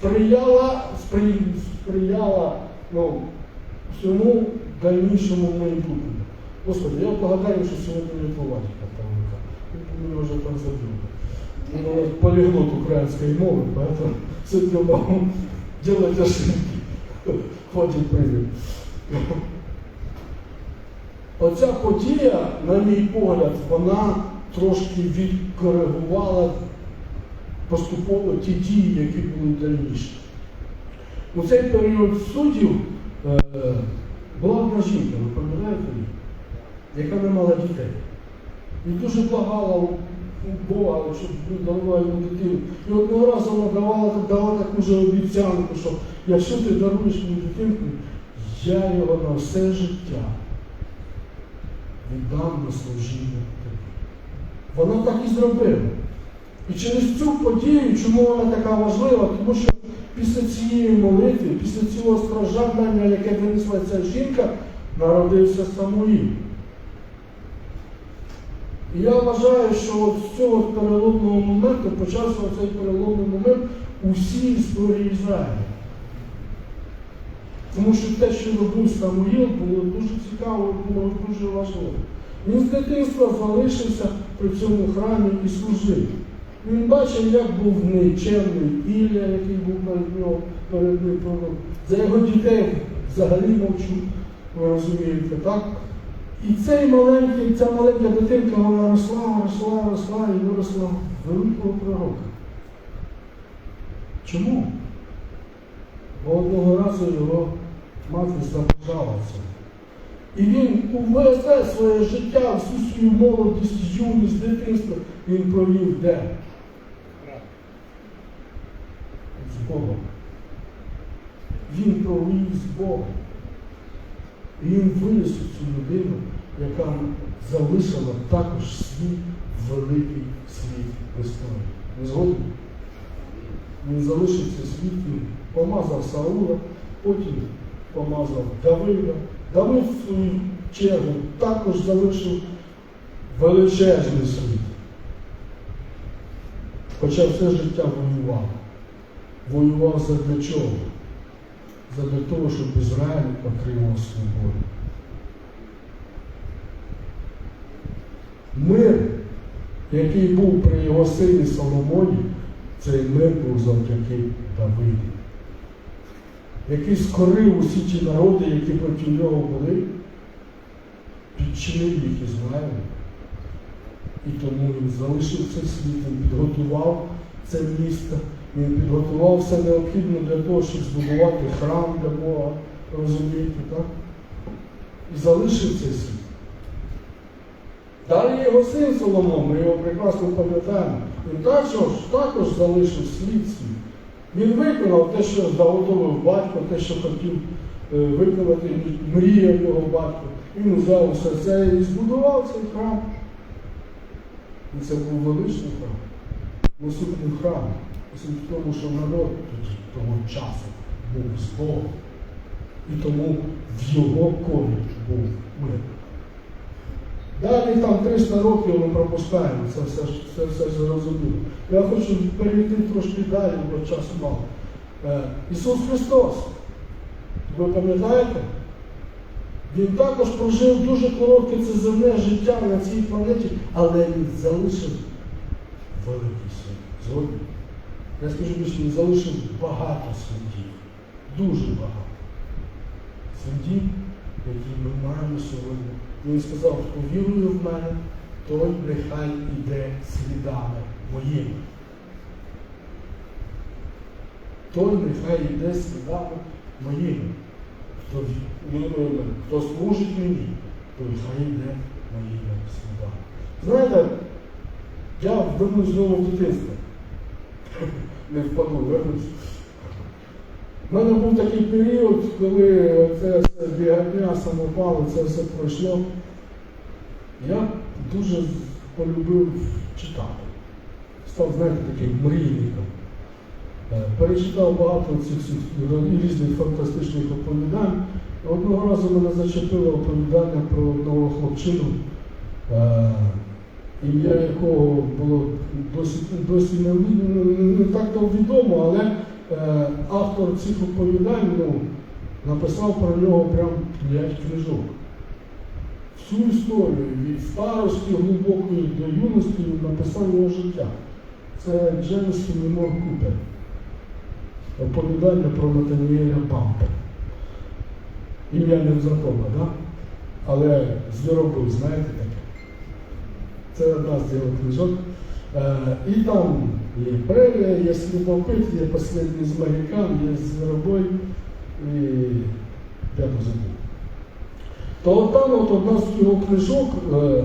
сприяла, спри, сприяла ну, всьому дальнішому майбутньому. Господи, я погадаю, що сьогодні не Владіка Павлика. Він вже там забив. Ну, полиглот украинской мовы, поэтому сегодня могу делать ошибки. Хватит привід. Оця подія, на мій погляд, вона трошки відкоригувала поступово ті дії, які були дальніше. У цей період суддів е, була одна жінка, ви пам'ятаєте яка не мала дітей. І дуже благала у Бога, щоб він дарував йому дитину. І одного разу вона давала, дала таку же обіцянку, що якщо ти даруєш мені дитинку, я його на все життя віддам на служіння тобі. Вона так і зробила. І через цю подію, чому вона така важлива? Тому що після цієї молитви, після цього страждання, яке винесла ця жінка, народився Самуїл. І я вважаю, що от з цього переломного моменту почався цей переломний момент у всій історії Ізраїля. Тому що те, що робив Самуїл, було дуже цікаво, було дуже важливо. Він з дитинства залишився при цьому храмі і служив. Він бачив, як був нечемний Ілля, який був перед нього, перед ним пророк. За його дітей взагалі мовчу, ви розумієте, так? І цей маленький, ця маленька дитинка, вона росла, росла, росла і виросла великого пророка. Чому? Бо одного разу його мати забажала. І він увесь своє життя, всю свою молодість, юність, дитинство він провів де? З Богом. Він провів з Богом. І він виніс цю людину, яка залишила також свій великий світ в. Ви згодні? Він залишив цей світ, він помазав Саула, потім помазав Давида. Давид в свою чергу також залишив величезний світ. Хоча все життя воював. Воював задля чого? Задля того, щоб Ізраїль отримав свободу. Мир, який був при його сині Соломоні, цей мир був завдяки Давиду, який скорив усі ті народи, які проти нього були, підчинив їх Ізраїлю. І тому він залишив цей світ, він підготував це місто, він підготував все необхідне для того, щоб збудувати храм для Бога, розумієте, так? І залишив цей світ. Далі його син Соломон, ми його прекрасно пам'ятаємо, він також, також залишив світ свій. Він виконав те, що заготовив батько, те, що хотів е, виконати, мріяв його батько. Він взяв усе це і збудував цей храм. І це був величний храм. Не суть суть в тому, що народ того часу був з Богом. І тому в його колі був мир. Далі там 300 років ми пропускаємо, це все, це все зрозуміло. Я хочу перейти трошки далі, бо часу мало. Е, Ісус Христос, ви пам'ятаєте? Він також прожив дуже коротке це земне життя на цій планеті, але він залишив великий світ. Згодні? Я скажу більше, він залишив багато світів. Дуже багато. Світів, які ми маємо сьогодні. Він сказав, хто вірує в мене, той нехай іде слідами моїми. Той нехай іде слідами моїми. Хто вірує в мене, хто служить мені, той хай йде моїми слідами. Знаєте, я вернусь знову в дитинство. Не впаду. У мене був такий період, коли це бігання, самопали, це все пройшло. Я дуже полюбив читати. Став, знаєте, таким мрійником. Е, Перечитав багато цих різних фантастичних оповідань. Одного разу мене зачепило оповідання про одного хлопчину, е, ім'я якого було досі, досі не, не, так то відомо, але е, автор цих оповідань ну, написав про нього прям 5 книжок. Всю історію від старості глибокої до юності написав його життя. Це Джеймс Філімор Купер. Оповідання про Натаніеля Бампа. Ім'я не знакоме, да? але звіробой, знаєте таке? Це одна з його книжок. Е, і там є прерія, є слідопит, є последній з морякам, є звіробой і я не забув. То от там от одна з його книжок, е,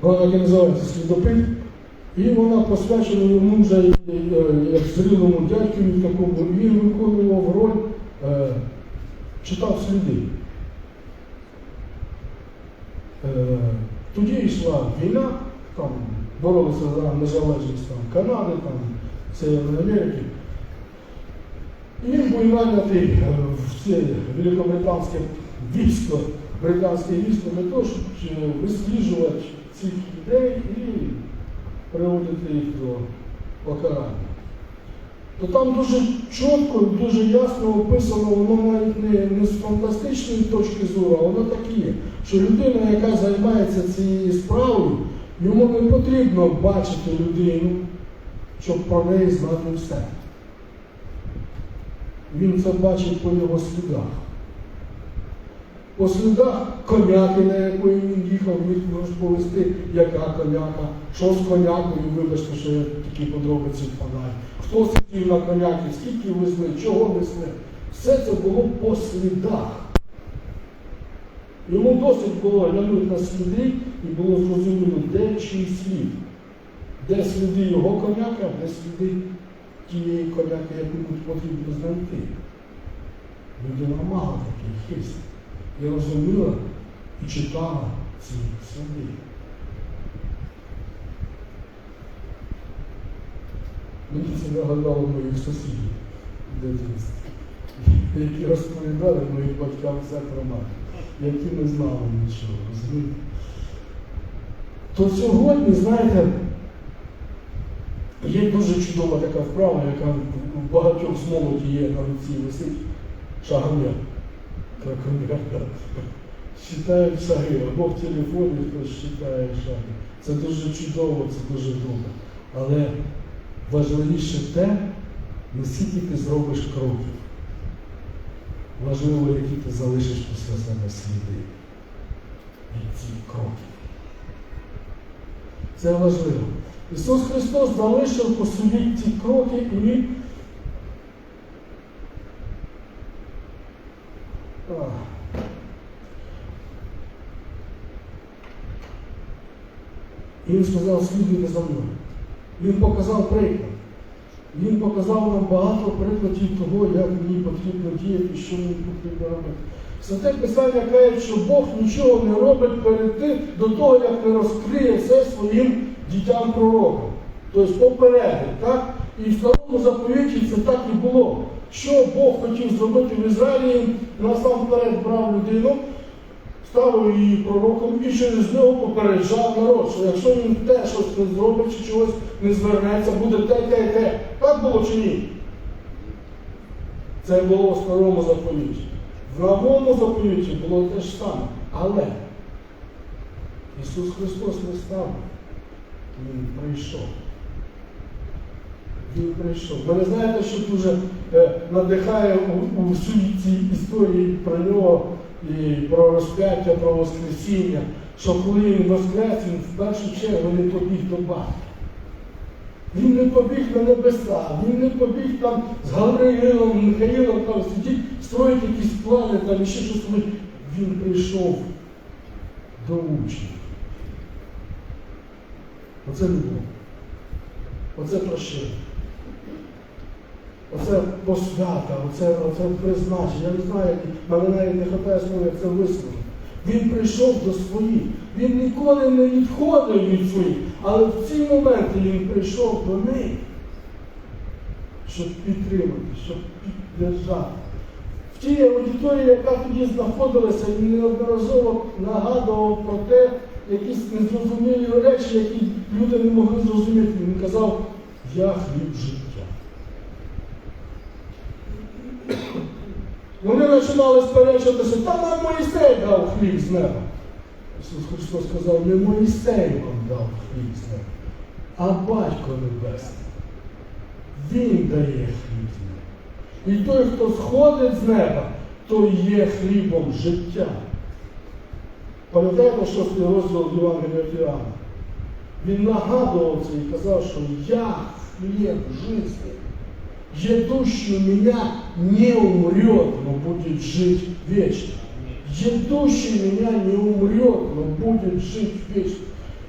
вона називається Слідопит, і вона посвячена йому вже е, як зрілому дядькові такому, і він виконував роль, читав сліди. Тоді йшла війна, там боролися за незалежність там, Канади, там, Северної Америки. І він був нанятий е, в це великобританське військо, британське військо для того, щоб е, висліджувати цих людей і приводити їх до покарання. То там дуже чітко, дуже ясно описано, воно навіть не, не з фантастичної точки зору, а воно так є, що людина, яка займається цією справою, йому не потрібно бачити людину, щоб про неї знати все. Він це бачить по його слідах. По слідах коняки, на якої він їхав, міг може повести, яка коняка, що з конякою, вибачте, що я такі подробиці впадаю. Хто сидів на коняки, скільки везли, чого везли. Все це було по слідах. Йому досить було глянути на сліди і було зрозуміло, де чий слід. Де сліди його коняка, де сліди тієї коняки, яку потрібно знайти. Людина мала такий хист. І розуміла і читала ці сліди. Мені це нагадало моїх сусідів в дитинстві, які розповідали моїм батькам все про мене, які не знали нічого, розумієте? То сьогодні, знаєте, є дуже чудова така вправа, яка в багатьох з молоді є на руці висить шагомір. Кракомір. Читають шаги, або в телефоні хтось читає шаги. Це дуже чудово, це дуже добре. Але важливіше те, не скільки ти зробиш кроків. Важливо, які ти залишиш після себе сліди цих кроків. Це важливо. Ісус Христос залишив по собі ці кроки і. І він сказав, слідуйте за мною. Він показав приклад. Він показав нам багато прикладів того, як мені потрібно діяти, що мені потрібно робити. Святе Писання каже, що Бог нічого не робить перед тим до того, як не розкриє все своїм дітям пророкам. Тобто попередить, так? І в старому заповіті це так і було. Що Бог хотів зробити в Ізраїлі, насамперед брав людину, ставив її пророком і через нього попереджав народ, що якщо він те щось не зробить чи чогось не звернеться, буде те, те, те. Так було чи ні? Це було в старому заповіті. В новому заповіті було те ж саме. Але Ісус Христос не став. Він прийшов. Він прийшов. Мене знаєте, що дуже е, надихає у, всій цій історії про нього і про розп'яття, про Воскресіння, що коли він воскрес, він в першу чергу не побіг до батька. Він не побіг на небеса, він не побіг там з Гавриїлом, Михаїлом там сидіть, строїть якісь плани, там і ще щось робити. Він прийшов до учнів. Оце любов. Оце прощення. Оце посвята, оце, оце призначення. Я не знаю, мене навіть не хватає слова, як це висловити. Він прийшов до своїх. Він ніколи не відходив від своїх, але в ці моменти він прийшов до них, щоб підтримати, щоб піддержати. В тій аудиторії, яка тоді знаходилася, він неодноразово нагадував про те, якісь незрозумілі речі, які люди не могли зрозуміти. Він казав, я хліб життя. Вони починали сперечуватися, та нам Моїсей дав хліб з неба. Ісус Христос сказав, не Моїсей вам дав хліб з неба, а Батько Небесний. Він дає хліб з неба. І той, хто сходить з неба, той є хлібом життя. Пам'ятаєте, шостий розділ Євангелія Іоанна? Він нагадував це і казав, що я хліб жизни. Едущий меня не умрет, но будет жить вечно. Едущий меня не умрет, но будет жить вечно.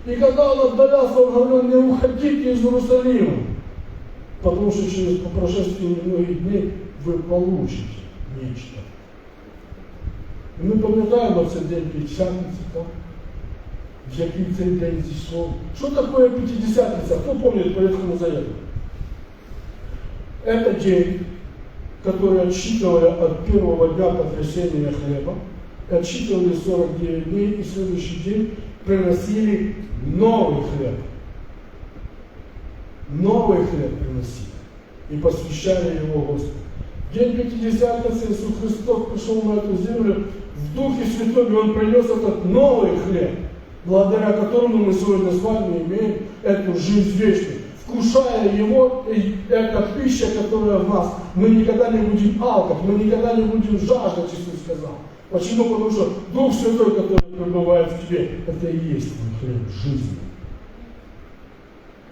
И когда он отдалялся, он говорил, не уходите из Иерусалима, потому что через по прошествии многих дней вы получите нечто. І ми пам'ятаємо цей день П'ятдесятниці, так? В який цей день зійшов. Що таке П'ятидесятниця? Хто пам'ятає по Ветхому Завету? Это день, который отсчитывали от первого дня потрясения хлеба, отсчитывали 49 дней, и следующий день приносили новый хлеб. Новый хлеб приносили и посвящали его Господу. День Пятидесятницы Иисус Христос пришел на эту землю в Духе Святом, и Он принес этот новый хлеб, благодаря которому мы сегодня с вами имеем эту жизнь вечную вкушая его, и эта пища, которая в нас, мы никогда не будем алкать, мы никогда не будем жаждать, Иисус сказал. Почему? Потому что Дух Святой, который пребывает в тебе, это и есть хлеб жизни.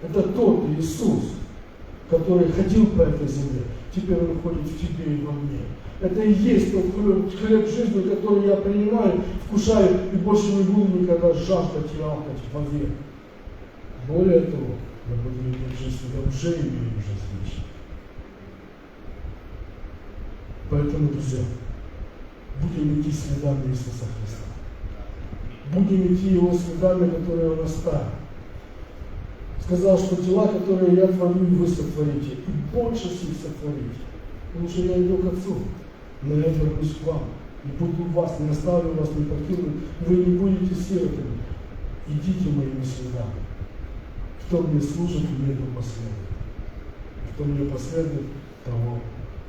Это тот Иисус, который ходил по этой земле, теперь Он ходит в тебе и во мне. Это и есть тот хлеб, жизни, который я принимаю, вкушаю и больше не буду никогда жаждать и алкать вовек. Более того, мы будем иметь жизнь, я уже имею жизнь вечную. Поэтому, друзья, будем идти следами Иисуса Христа. Будем идти Его следами, которые Он оставил. Сказал, что дела, которые я творю, вы сотворите, и больше всех сотворите. Потому что я иду к Отцу, но я вернусь к вам. И буду вас, не оставлю вас, не покину, вы не будете сиротами. Идите моими следами. Кто мне служит, мне то последует. Кто мне последует, того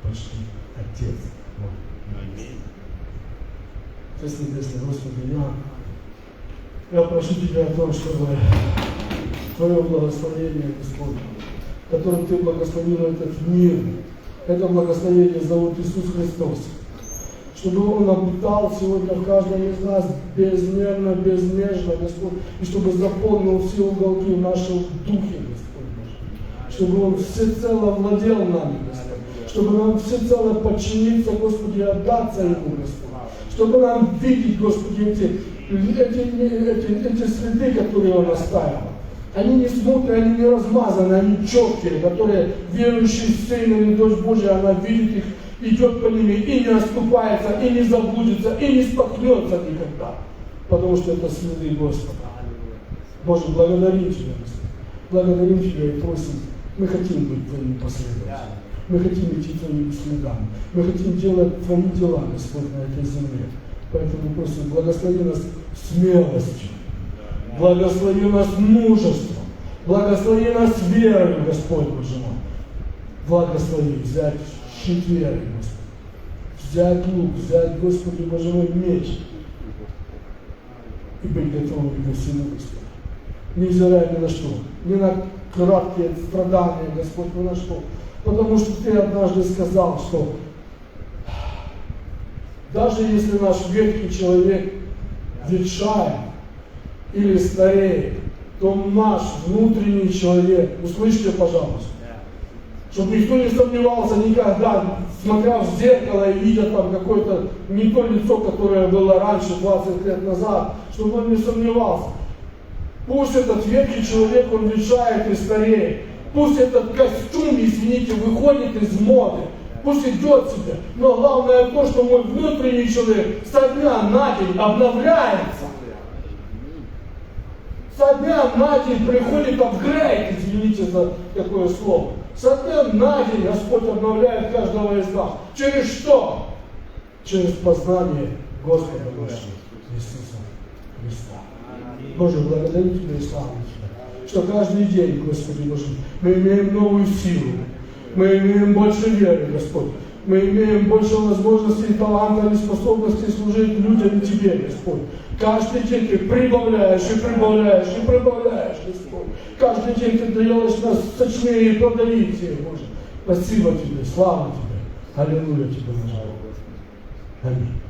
почти Отец мой. Отец Небесный, Господи, я, я прошу Тебя о том, чтобы Твое благословение, Господь, которым Ты благословил этот мир, это благословение зовут Иисус Христос. Чтобы Он обитал сегодня в каждом из нас безмерно, безмежно, Господь, и чтобы заполнил все уголки нашего духе, Господь. Чтобы Он всецело владел нами, Господь. Чтобы нам всецело подчиниться, Господи, и отдаться Ему, Господь. Чтобы нам видеть, Господи, эти, эти, эти, эти следы, которые Он оставил. Они не смутные, они не размазаны, они четкие, которые верующий сын или дочь Божия, она видит их, идет по ними и не оступается, и не заблудится, и не споткнется никогда. Потому что это следы Господа. Боже, благодарим Тебя. Благодарим Тебя и просим, мы хотим быть Твоими последователями. Мы хотим идти Твоими следами. Мы хотим делать Твои дела, Господь, на этой земле. Поэтому просим, благослови нас смелостью. Благослови нас мужеством. Благослови нас верою, Господь Боже мой. Благослови взять Господи. Взять лук, взять, Господи Боже мой, меч. И быть готовым ко всему, Господи. Невзирая ни на что. Ни на краткие страдания, Господь, ни на что. Потому что Ты однажды сказал, что даже если наш ветхий человек ветшает, или стареет, то наш внутренний человек, услышьте, пожалуйста, чтобы никто не сомневался никогда, смотря в зеркало и видя там какое-то не то лицо, которое было раньше, 20 лет назад, чтобы он не сомневался. Пусть этот ветхий человек, он ветшает и стареет. Пусть этот костюм, извините, выходит из моды. Пусть идет себе. Но главное то, что мой внутренний человек со дня на день обновляется со дня на день приходит апгрейд, извините за такое слово. Со дня на день Господь обновляет каждого из нас. Через что? Через познание Господа нашего Иисуса Христа. Боже, благодарю Тебя и славу Тебя, что каждый день, Господи Боже, мы имеем новую силу, мы имеем больше веры, Господь. мы имеем больше возможностей, таланта и способностей служить людям и Тебе, Господь. Каждый день Ты прибавляешь и прибавляешь и прибавляешь, Господь. Каждый день Ты даешь нас сочнее и плодовитее, Боже. Спасибо Тебе, слава Тебе. Аллилуйя Тебе, наш Бог. Аминь.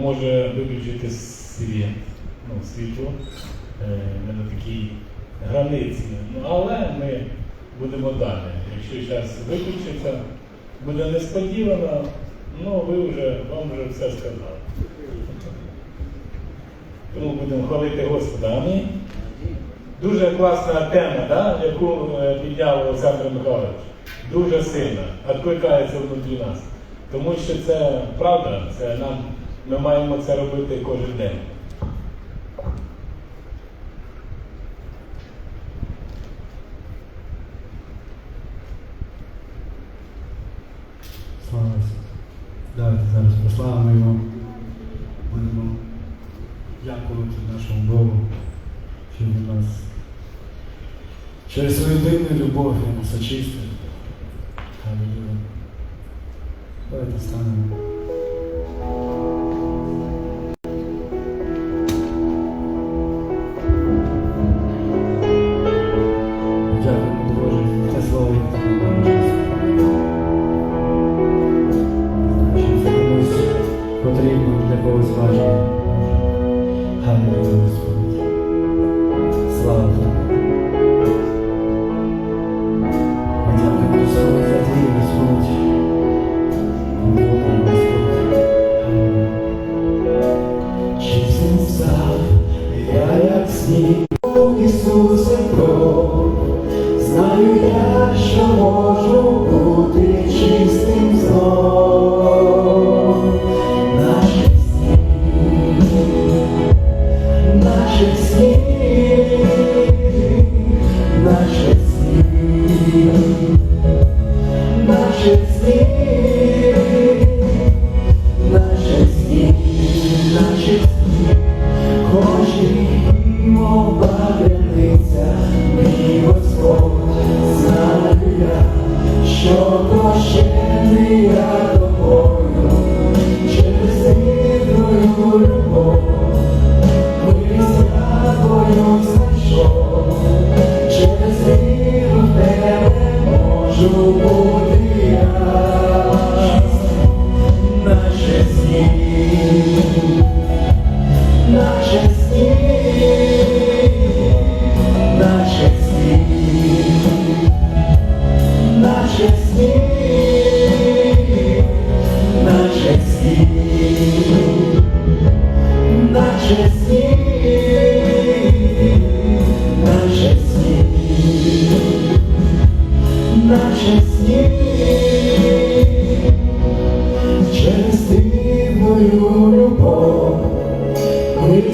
Може виключити світ, ну, світло е, не на такій границі. Ну, але ми будемо далі. Якщо зараз виключиться, буде несподівано, ну ви вже вам вже все сказали. Тому будемо хвалити Господа. Дуже класна тема, да, яку е, підняв Олександр Михайлович. Дуже сильна, відкликається внутрі нас. Тому що це правда, це нам, ми маємо це робити кожен день. Слава Ісусу. Давайте зараз прославимо. Будемо дякувати нашому Богу, що Він нас через свою дивну любов Він нас очистив. Давайте станемо.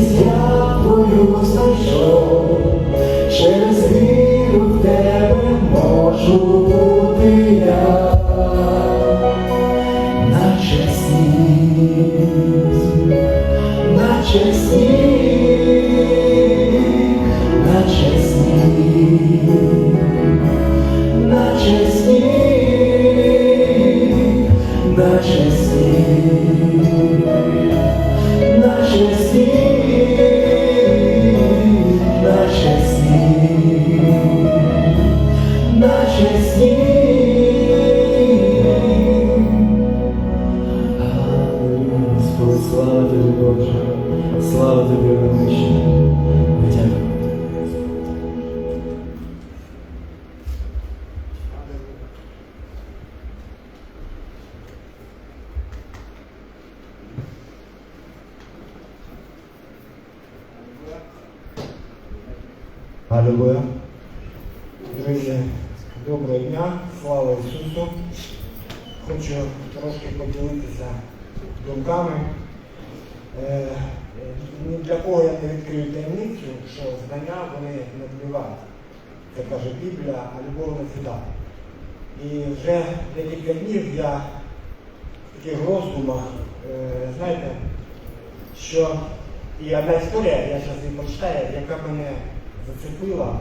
Я твою знайшов, Аллилуйя. Друзі, доброго дня, слава Ісусу. Хочу трошки поділитися думками. Е, ні для кого я не відкрию таємницю, що знання вони не вбивають. Це каже Біблія, а любов не з'їдає. І вже декілька днів я в таких роздумах, е, знаєте, що і одна історія, я зараз її прочитаю, яка мене зацепила,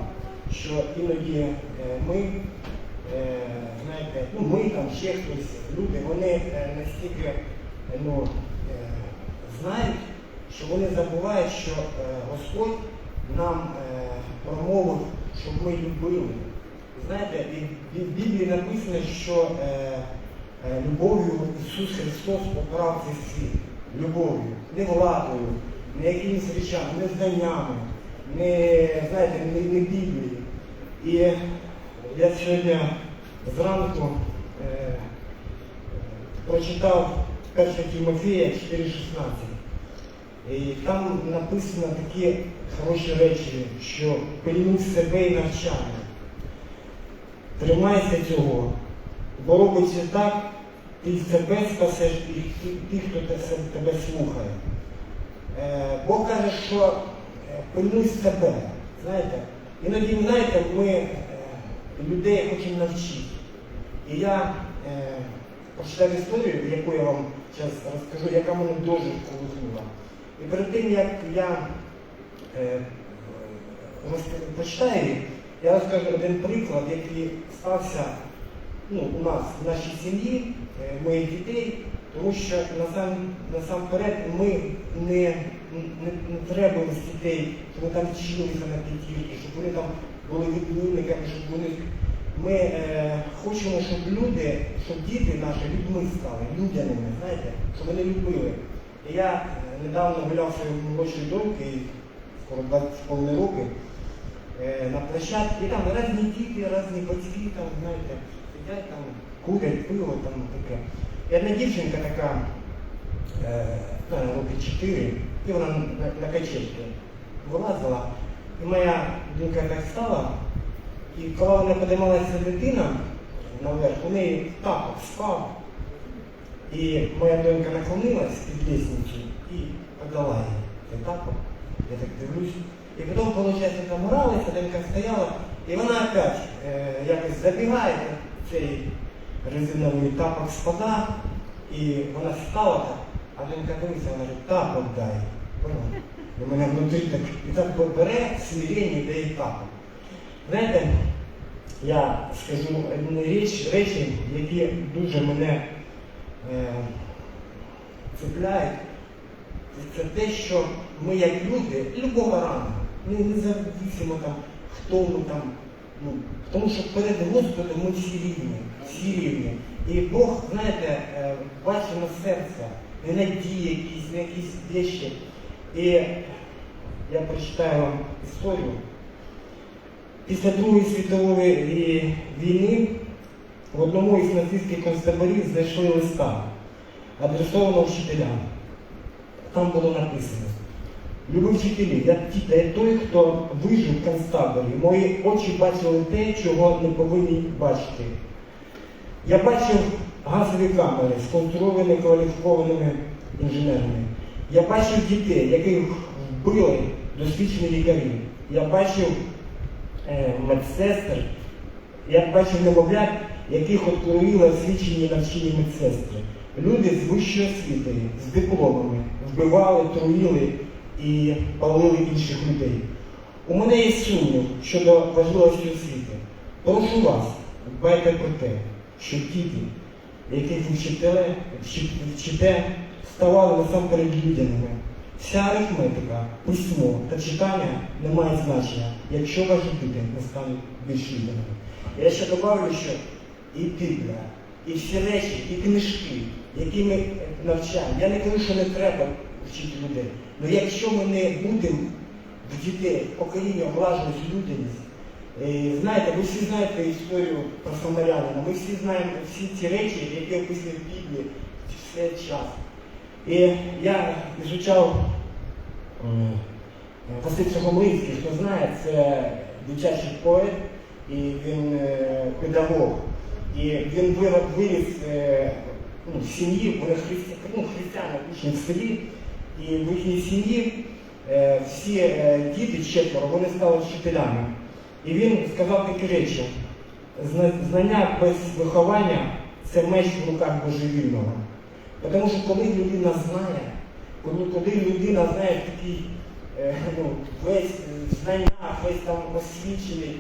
що іноді е, ми, е, знаєте, ну ми там ще хтось, люди, вони е, настільки ну, знають, що вони забувають, що Господь нам промовив, щоб ми любили. Знаєте, і в Біблії написано, що любов'ю Ісус Христос поправ цей світ. Любов'ю, не владою, не якимись речами, не знаннями, не, знаєте, не, не Біблією. І я сьогодні зранку е, прочитав 1 Тимофея 4,16. І там написано такі хороші речі, що пильнуй себе і навчання. Тримайся цього, бо робиться так, ти себе спасеш і тих, хто тебе слухає. Е, Бог каже, що пильнуй себе. Знаєте, іноді, знаєте, ми е, людей хочемо навчити. І я е, прочитав історію, яку я вам зараз розкажу, яка мене дуже колихнула. І перед тим, як я е, її, я розкажу один приклад, який стався ну, у нас, в нашій сім'ї, е, моїх дітей, тому що насам, насамперед ми не, не, не треба з дітей, щоб вони там вчилися на п'ятірки, щоб вони там були відмінниками, щоб вони. Ми е, хочемо, щоб люди, щоб діти наші людьми стали, людяними, знаєте, щоб вони любили. І я е, недавно гуляв своєю молодшою донькою, скоро 20 роки, е, на площадці, і там різні діти, різні батьки, там, знаєте, сидять там, курять, пиво, там таке. І одна дівчинка така, е, ну, років 4, і вона на, на качельці вилазила. І моя донька так стала, і коли вона підіймалася дитина наверх, у неї тапок спав. І моя донька наклонилась під лестницю і подала їй цей тапок. Я так дивлюсь. І потім, виходить, там гралися, донька стояла, і вона опять е, якось забігає, цей резиновий тапок спада, і вона стала так, а донька дивиться, вона каже, тапок дай. Поняла? І мене внутрі так, і так бере смирення і дає тапок. Знаєте, я скажу одну річ, речі, які дуже мене е, цепляють. Це те, що ми як люди, любого ранку, не, не зависимо там, хто ми там. Ну, тому що перед Господом ми всі рівні, всі рівні. І Бог, знаєте, е, бачить на серце, не надії якісь, не якісь вещі. І я прочитаю вам історію. Після Другої світової війни в одному із нацистських концтаборів знайшли листа, адресованого вчителям. Там було написано. Любі вчителі, я я той, хто вижив в концтаборі. Мої очі бачили те, чого не повинні бачити. Я бачив газові камери, сконструовані кваліфікованими інженерами. Я бачив дітей, яких вбили досвідчені лікарі. Я бачив е, медсестер, я бачив немовлят, яких откроїли освічені навчені медсестри. Люди з вищою освітою, з дипломами, вбивали, труїли і палили інших людей. У мене є сумнів щодо важливості освіти. Прошу вас, дбайте про те, щоб діти, яких вчите, вчите, ставали насамперед людяними. Вся арифметика, письмо та читання не мають значення, якщо ваші діти не стануть більш людяними. Я ще добавлю, що і Біблія, і всі речі, і книжки, які ми навчаємо. Я не кажу, що не треба вчити людей. Але якщо ми не будемо в дітей покоління влажність, людяність, е, знаєте, ви всі знаєте історію про Самарянина, ми всі знаємо всі ці речі, які описані в Біблії все час. І я звучав Василь Сухомлинський, хто знає, це дитячий поет, і він е, педагог. І він виріс е, ну, в сім'ї, вони христи, ну, християни учні в селі. І в їхній сім'ї е, всі діти, четверо, вони стали вчителями. І він сказав такі речі: знання без виховання це меч в руках божевільного. Тому що коли людина знає, коли, коли людина знає такий е, ну, весь е, знання, весь там освічений,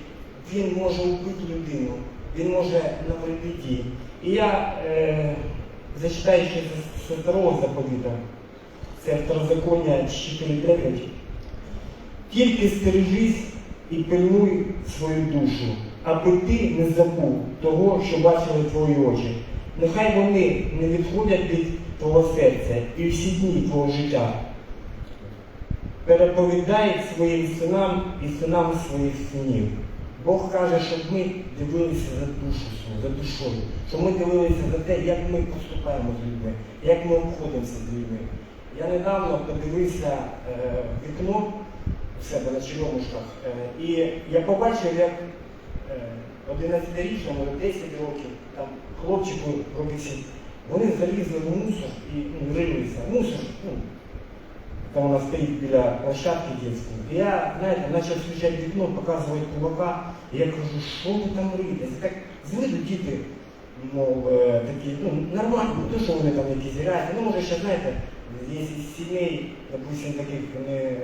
він може вбити людину, він може навредити їй. І я е, зачитаю ще з- старого заповіта, це второзаконня 4.9. Тільки стережись і пильнуй свою душу, аби ти не забув того, що бачили твої очі. Нехай вони не відходять від твого серця і всі дні твого життя. Переповідай своїм синам і синам своїх синів. Бог каже, щоб ми дивилися за душу за душою, щоб ми дивилися за те, як ми поступаємо з людьми, як ми обходимося з людьми. Я недавно подивився е, вікно у себе на черемушках, е, і я побачив, як е, 11-річному, 10 років, там хлопчику 7, вони залізли в мусор і ну, рилися. Мусор, ну, там вона стоїть біля площадки дитячої. І я, знаєте, почав включати вікно, показувати кулака, і я кажу, що ви там риєте? Так з діти, мов, е, такі, ну, нормально, не то, що вони там якісь грязні, ну, може, ще, знаєте, є сімей, допустим, таких не,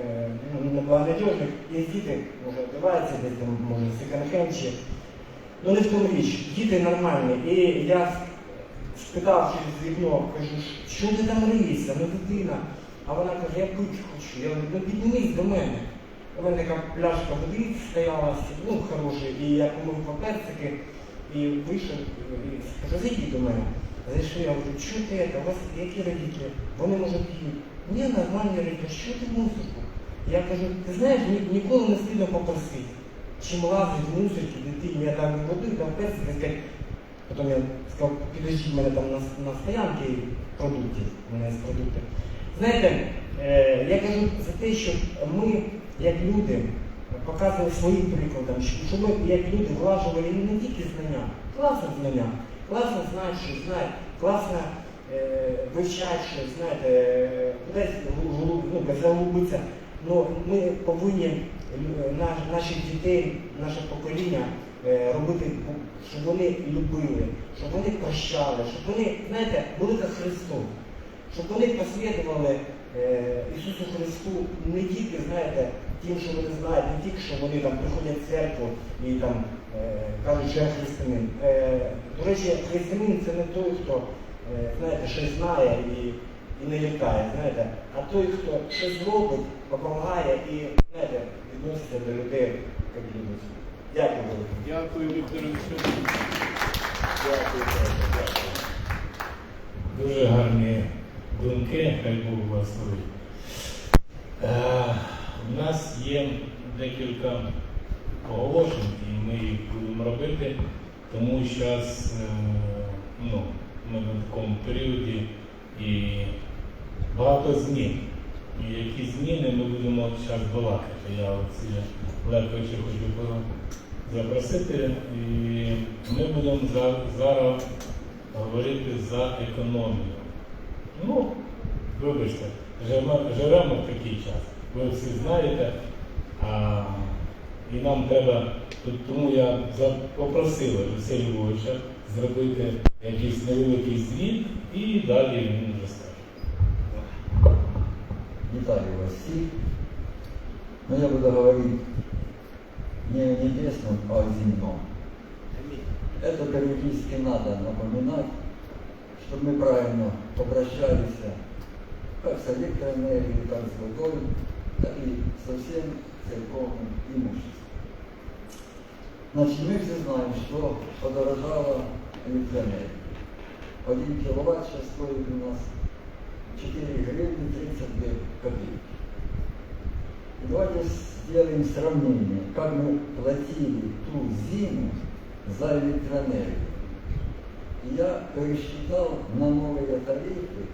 ну, неблагонадежних, є діти, може, одягаються десь там, може, секонд-хенд. Ну, не в тому річ, діти нормальні. І я спитав через вікно, кажу, що ти там риєшся, ну дитина. А вона каже, я пити хочу. Я говорю, ну піднімись до мене. У мене така пляшка води стояла, ну хороша, і я помив паперцики і вийшов і кажу, зайди до мене. Зайшли, я говорю, що ти це, у вас які родителі? Вони може п'ють. Ні, нормальні родителі, що ти мусорку? Я кажу, ти знаєш, ні- ніколи не стидно попросити. Чим лазить в мусорки, дитині, я дам їй води, дам персики, сказати, Потім я сказав, підождіть мене там на, на стоянці продуктів, у мене є продукти. Знаєте, е, я кажу за те, щоб ми, як люди, показували своїм прикладом, щоб ми, як люди, влажували не тільки знання, класне знання, класно знають, що знають, класно е, вивчають щось, знаєте, е, кудись глу- ну, заглубитися. Но ми повинні е, наших дітей, наше покоління е, робити, щоб вони любили, щоб вони прощали, щоб вони, знаєте, були як Христос, щоб вони послідували е, Ісусу Христу не тільки, знаєте, тим, що вони знають, не тільки, що вони там приходять в церкву і там е, кажуть, що я християнин. До речі, християнин це не той, хто, знаєте, щось знає і, і не літає, знаєте, а той, хто щось робить, допомагає і, знаєте, відноситься до людей, як люди. Дякую велике. Дякую, Вікторовичу. Дякую, дякую. Дуже гарні думки, хай Бог благословить. Е, У нас є декілька оголошень, і ми їх будемо робити, тому що зараз ну, ми на такому періоді і багато змін. І які зміни ми будемо зараз балакати. Я оці ще хочу запросити, і ми будемо за- зараз говорити за економію. Ну, вибачте, живемо в такий час. Ви всі знаєте, а, і нам треба, тому я попросив Олексія Львовича зробити якийсь невеликий звіт і далі він вже вас всех. Но я буду говорить не о небесном, а о земном. Это периодически надо напоминать, чтобы мы правильно обращались как с электроэнергией, так с водой, так и со всем церковным имуществом. Значит, мы все знаем, что подорожала электроэнергия. Один киловатт сейчас стоит у нас 4 гривны 32 копейки. Давайте сделаем сравнение, как мы платили ту зиму за электроэнергию. Я пересчитал на новые тарифы,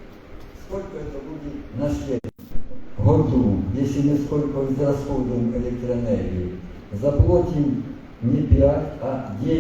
сколько это будет на следующем году, если мы сколько израсходуем электроэнергии. Заплатим не 5, а 9